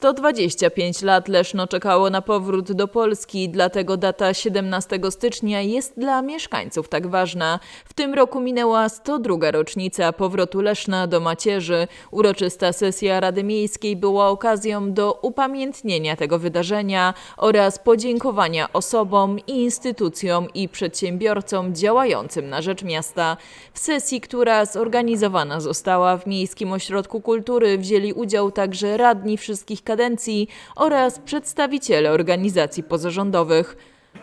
125 lat Leszno czekało na powrót do Polski, dlatego data 17 stycznia jest dla mieszkańców tak ważna. W tym roku minęła 102 rocznica powrotu Leszna do macierzy. Uroczysta sesja Rady Miejskiej była okazją do upamiętnienia tego wydarzenia oraz podziękowania osobom instytucjom i przedsiębiorcom działającym na rzecz miasta. W sesji, która zorganizowana została w Miejskim Ośrodku Kultury, wzięli udział także radni wszystkich kadencji oraz przedstawiciele organizacji pozarządowych.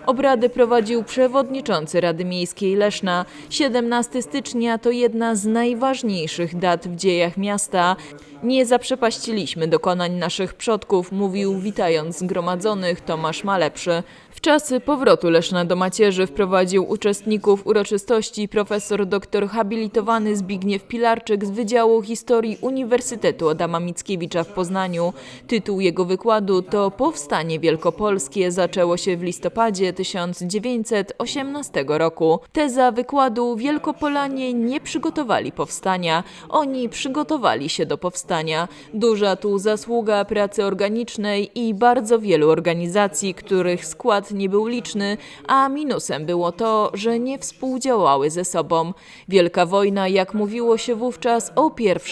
Obrady prowadził przewodniczący Rady Miejskiej Leszna. 17 stycznia to jedna z najważniejszych dat w dziejach miasta. Nie zaprzepaściliśmy dokonań naszych przodków, mówił witając zgromadzonych Tomasz Malepszy. W czasy powrotu Leszna do macierzy wprowadził uczestników uroczystości profesor doktor habilitowany Zbigniew Pilarczyk z Wydziału Historii Uniwersytetu Adama Mickiewicza w Poznaniu. Tytuł jego wykładu to Powstanie Wielkopolskie zaczęło się w listopadzie 1918 roku. Teza wykładu Wielkopolanie nie przygotowali powstania, oni przygotowali się do powstania. Duża tu zasługa pracy organicznej i bardzo wielu organizacji, których skład nie był liczny, a minusem było to, że nie współdziałały ze sobą. Wielka wojna, jak mówiło się wówczas o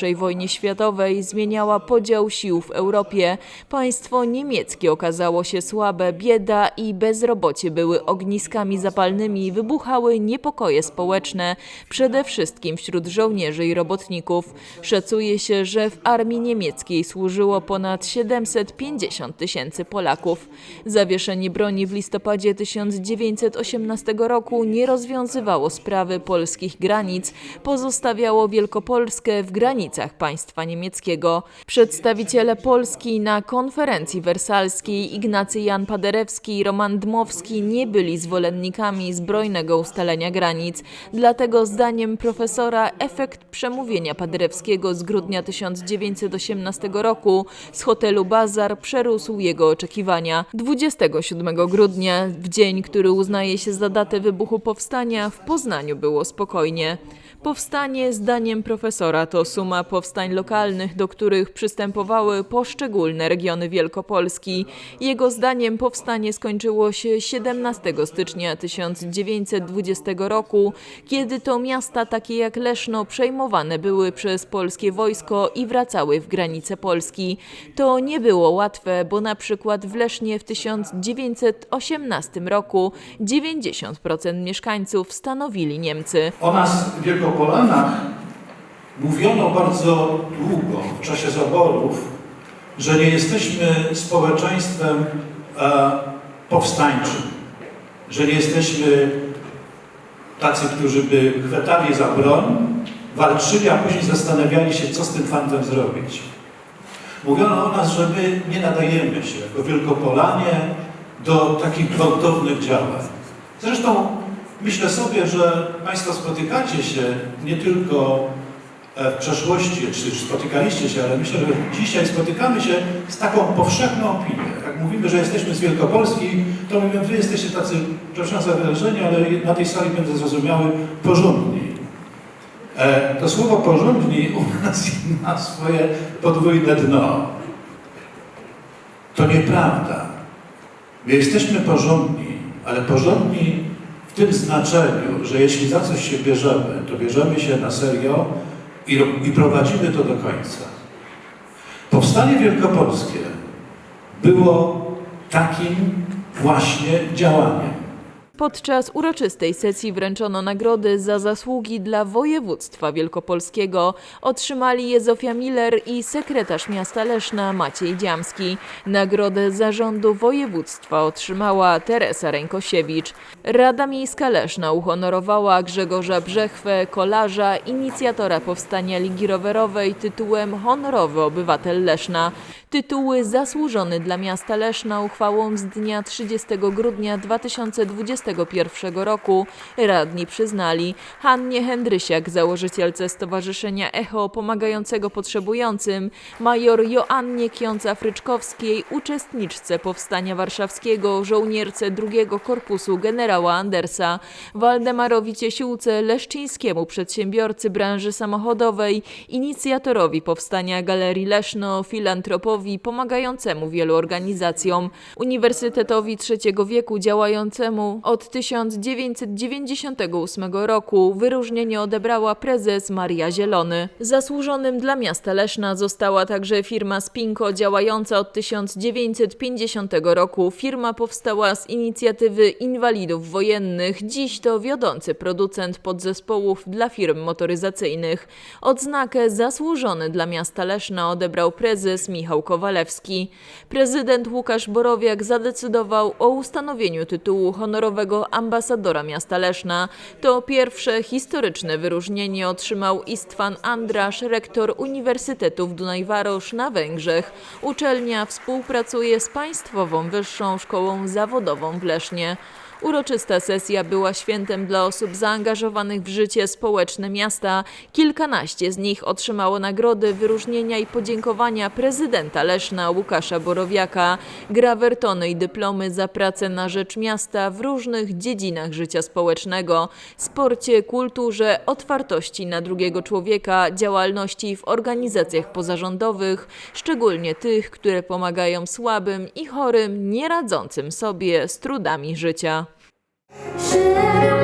I wojnie światowej, zmieniała podział sił w Europie. Państwo niemieckie okazało się słabe, bieda i bezrobocie były ogniskami zapalnymi, wybuchały niepokoje społeczne, przede wszystkim wśród żołnierzy i robotników. Szacuje się, że w armii niemieckiej służyło ponad 750 tysięcy Polaków. Zawieszenie broni w listopadzie 1918 roku nie rozwiązywało sprawy polskich granic, pozostawiało Wielkopolskę w granicach państwa niemieckiego. Przedstawiciele Polski na konferencji wersalskiej Ignacy Jan Paderewski i Roman Dmowski nie byli zwolennikami zbrojnego ustalenia granic. Dlatego zdaniem profesora efekt przemówienia Paderewskiego z grudnia 1918 roku z hotelu Bazar przerósł jego oczekiwania. 27 grudnia, w dzień, który uznaje się za datę wybuchu powstania, w Poznaniu było spokojnie. Powstanie, zdaniem profesora, to suma powstań lokalnych, do których przystępowały poszczególne regiony Wielkopolski. Jego zdaniem powstanie skończyło się 17 stycznia 1920 roku, kiedy to miasta takie jak Leszno przejmowane były przez polskie wojsko i wracały w granice Polski. To nie było łatwe, bo na przykład w Lesznie w 1918 roku 90% mieszkańców stanowili Niemcy. O nas, Wielkopolanach, mówiono bardzo długo w czasie zaborów, że nie jesteśmy społeczeństwem e, powstańczym, że nie jesteśmy tacy, którzy by chwytali za broń, walczyli, a później zastanawiali się, co z tym fantem zrobić. Mówiono o nas, że my nie nadajemy się jako Wielkopolanie do takich gwałtownych działań. Zresztą myślę sobie, że Państwo spotykacie się nie tylko e, w przeszłości, czy spotykaliście się, ale myślę, że dzisiaj spotykamy się z taką powszechną opinią. Jak mówimy, że jesteśmy z Wielkopolski, to mówimy, wy jesteście tacy, przepraszam za wyrażenie, ale na tej sali będę zrozumiały, porządni. E, To słowo porządni u nas ma swoje podwójne dno. To nieprawda. My jesteśmy porządni, ale porządni w tym znaczeniu, że jeśli za coś się bierzemy, to bierzemy się na serio i, i prowadzimy to do końca. Powstanie Wielkopolskie było takim właśnie działaniem. Podczas uroczystej sesji wręczono nagrody za zasługi dla województwa wielkopolskiego. Otrzymali je Zofia Miller i sekretarz miasta Leszna Maciej Dziamski. Nagrodę zarządu województwa otrzymała Teresa Rękosiewicz. Rada Miejska Leszna uhonorowała Grzegorza Brzechwę, kolarza, inicjatora powstania Ligi Rowerowej tytułem Honorowy Obywatel Leszna. Tytuły zasłużony dla miasta Leszna uchwałą z dnia 30 grudnia 2020 2021 roku. Radni przyznali Hannie Hendrysiak, założycielce Stowarzyszenia Echo pomagającego potrzebującym, major Joannie Kionca-Fryczkowskiej, uczestniczce Powstania Warszawskiego, żołnierce drugiego korpusu generała Andersa, Waldemarowi Ciesiółce, leszczyńskiemu przedsiębiorcy branży samochodowej, inicjatorowi powstania Galerii Leszno, filantropowi pomagającemu wielu organizacjom, Uniwersytetowi Trzeciego Wieku działającemu od 1998 roku wyróżnienie odebrała prezes Maria Zielony. Zasłużonym dla miasta Leszna została także firma Spinko działająca od 1950 roku. Firma powstała z inicjatywy inwalidów wojennych. Dziś to wiodący producent podzespołów dla firm motoryzacyjnych. Odznakę zasłużony dla miasta Leszna odebrał prezes Michał Kowalewski. Prezydent Łukasz Borowiak zadecydował o ustanowieniu tytułu honorowego ambasadora miasta Leszna. To pierwsze historyczne wyróżnienie otrzymał Istvan Andrasz, rektor Uniwersytetu w Dunajwarosz na Węgrzech. Uczelnia współpracuje z Państwową Wyższą Szkołą Zawodową w Lesznie. Uroczysta sesja była świętem dla osób zaangażowanych w życie społeczne miasta. Kilkanaście z nich otrzymało nagrody, wyróżnienia i podziękowania prezydenta Leszna Łukasza Borowiaka, grawertony i dyplomy za pracę na rzecz miasta w różnych dziedzinach życia społecznego sporcie, kulturze, otwartości na drugiego człowieka, działalności w organizacjach pozarządowych, szczególnie tych, które pomagają słabym i chorym, nie radzącym sobie z trudami życia. Share